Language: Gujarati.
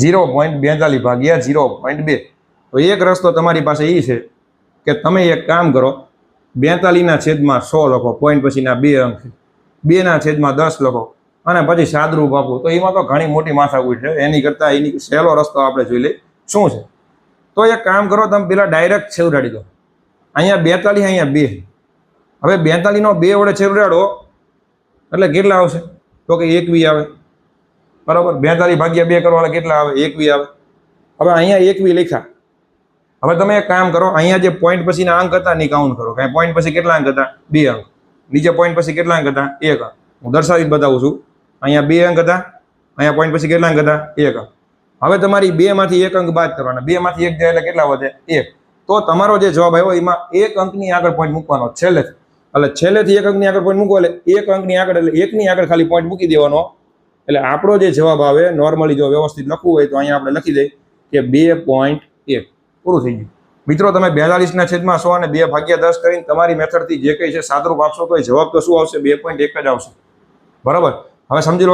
જીરો પોઈન્ટ બેતાલીસ ભાગ્યા જીરો પોઈન્ટ બે. તો એક રસ્તો તમારી પાસે એ છે કે તમે એક કામ કરો, બેતાલીસના છેદમાં સો લખો પોઈન્ટ પછીના બે અંક બેના છેદમાં દસ લખો અને પછી સાદરૂપ આપવું તો એમાં તો ઘણી મોટી માથાકૂટ છે. એની કરતાં એની સહેલો રસ્તો આપણે જોઈ લઈએ. શું છે? તો એક કામ કરો, તમે પેલા ડાયરેક્ટ છેવડાડી દો. અહીંયા બેતાલીસ, અહીંયા બે. હવે બેતાલીસનો બે વડે છેવડાડો એટલે કેટલા આવશે? તો કે એકવી આવે. બરાબર? બેતાલીસ ભાગ્યા બે કરવા કેટલા આવે? એકવી આવે. હવે અહીંયા એકવી લખ્યા. હવે તમે એક કામ કરો, અહીંયા જે પોઈન્ટ પછીના અંક હતા ની કાઉન્ટ કરો. કાંઈ પોઈન્ટ પછી કેટલા અંક હતા? બે અંક. નીચે પોઈન્ટ પછી કેટલા અંક હતા? એક અંક. હું દર્શાવી બતાવું છું. અહીંયા બે અંક હતા, અહીંયા પોઈન્ટ પછી કેટલા અંક હતા? એક અંક. હવે તમારી બે માંથી એક અંક બાદ કરવાના. બે માંથી એક જાય એટલે કેટલા વધે? એક. તો તમારો જે જવાબ આવ્યો, એમાં એક અંકની આગળ પોઈન્ટ મૂકવાનો છેલ્લે. એટલે છેલ્લેથી એક અંકની આગળ પોઈન્ટ મૂકવો એટલે એક અંકની આગળ એટલે એકની આગળ ખાલી પોઈન્ટ મૂકી દેવાનો. એટલે આપણો જે જવાબ આવે નોર્મલી જો વ્યવસ્થિત લખવું હોય તો અહીંયા આપણે લખી દઈએ કે બે પોઈન્ટ એક. પૂરું થઈ ગયું. મિત્રો, તમે બેતાલીસના છેદમાં સો અને બે ભાગ્યા દસ કરીને તમારી મેથડથી જે કંઈ છે સાદરૂપ આપશો તો એ જવાબ તો શું આવશે? બે પોઈન્ટ એક જ આવશે. બરાબર? હવે સમજી લો.